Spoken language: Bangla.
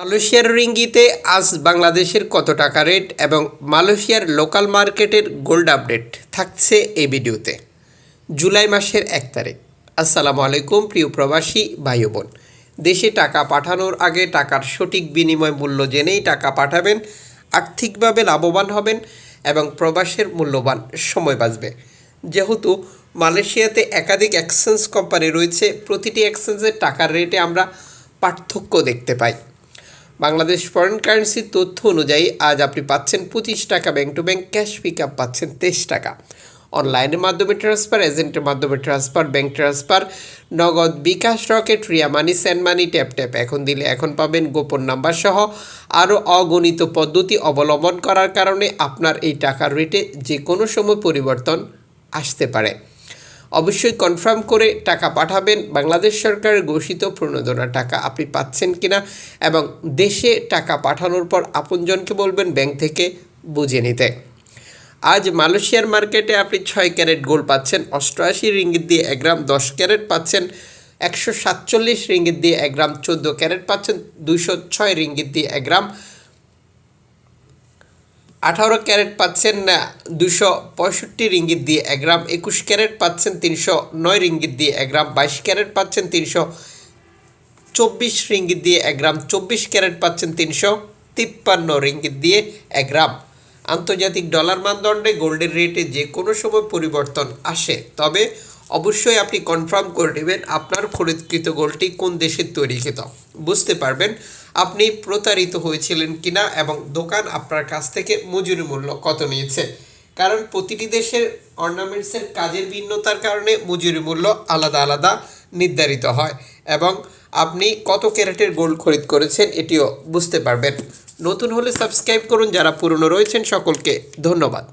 মালয়েশিয়ার রিঙ্গিতে আজ বাংলাদেশের কত টাকা রেট এবং মালয়েশিয়ার লোকাল মার্কেটের গোল্ড আপডেট থাকছে এই ভিডিওতে। জুলাই মাসের এক তারিখ। আসসালামু আলাইকুম, প্রিয় প্রবাসী ভাই বোন। দেশে টাকা পাঠানোর আগে টাকার সঠিক বিনিময় মূল্য জেনেই টাকা পাঠাবেন, আর্থিকভাবে লাভবান হবেন এবং প্রবাসের মূল্যবান সময় বাঁচবে। যেহেতু মালয়েশিয়াতে একাধিক এক্সচেঞ্জ কোম্পানি রয়েছে, প্রতিটি এক্সচেঞ্জের টাকার রেটে আমরা পার্থক্য দেখতে পাই। বাংলাদেশ ফরেন কারেন্সির তথ্য অনুযায়ী আজ আপনি পাচ্ছেন পঁচিশ টাকা bank to bank, cash pick up পাচ্ছেন তেইশ টাকা। অনলাইনের মাধ্যমে ট্রান্সফার এজেন্টের মাধ্যমে transfer bank transfer Nagad bKash Rocket, Ria money send money tap tap এখন দিলে এখন পাবেন গোপন নাম্বার সহ আরও অগণিত পদ্ধতি অবলম্বন করার কারণে আপনার এই টাকার রেটে যে কোনো সময় পরিবর্তন আসতে পারে। অবশ্যই কনফার্ম করে টাকা পাঠাবেন। বাংলাদেশ সরকারের ঘোষিত প্রণোদনা টাকা আপনি পাচ্ছেন কিনা এবং দেশে টাকা পাঠানোর পর আপনজনকে বলবেন ব্যাংক থেকে বুঝে নিতে। আজ মালয়েশিয়ার মার্কেটে আপনি ছয় ক্যারেট গোল্ড পাচ্ছেন, অষ্টআশি রিঙ্গিত দিয়ে এক গ্রাম দশ ক্যারেট পাচ্ছেন, একশো সাতচল্লিশ রিঙ্গিত দিয়ে এক গ্রাম চোদ্দ ক্যারেট পাচ্ছেন দুশো ছয় রিঙ্গিত দিয়ে এক গ্রাম আঠারো ক্যারেট পাচ্ছেন দুশো পঁয়ষট্টি রিঙ্গিত দিয়ে এক গ্রাম, একুশ ক্যারেট পাচ্ছেন তিনশো নয় রিঙ্গিত দিয়ে এক গ্রাম, বাইশ ক্যারেট পাচ্ছেন তিনশো চব্বিশ রিঙ্গিত দিয়ে এক গ্রাম, চব্বিশ ক্যারেট পাচ্ছেন তিনশো তিপ্পান্ন রিঙ্গিত দিয়ে এক গ্রাম। আন্তর্জাতিক ডলার মানদণ্ডে গোল্ডের রেটে যে কোনো সময় পরিবর্তন আসে, তবে অবশ্যই আপনি কনফার্ম করে নেবেন আপনার খরিদকৃত গোল্ডটি কোন দেশের তৈরিকৃত। বুঝতে পারবেন আপনি প্রতারিত হয়েছিলেন কিনা এবং দোকান আপনার কাছ থেকে মজুরি মূল্য কত নিয়েছে? কারণ প্রতিটি দেশের অর্নামেন্টসের কাজের ভিন্নতার কারণে মজুরি মূল্য আলাদা আলাদা নির্ধারিত হয় এবং আপনি কত ক্যারেটের গোল্ড খরিদ করেছেন এটিও বুঝতে পারবেন। নতুন হলে সাবস্ক্রাইব করুন যারা পুরনো রয়েছেন সকলকে ধন্যবাদ।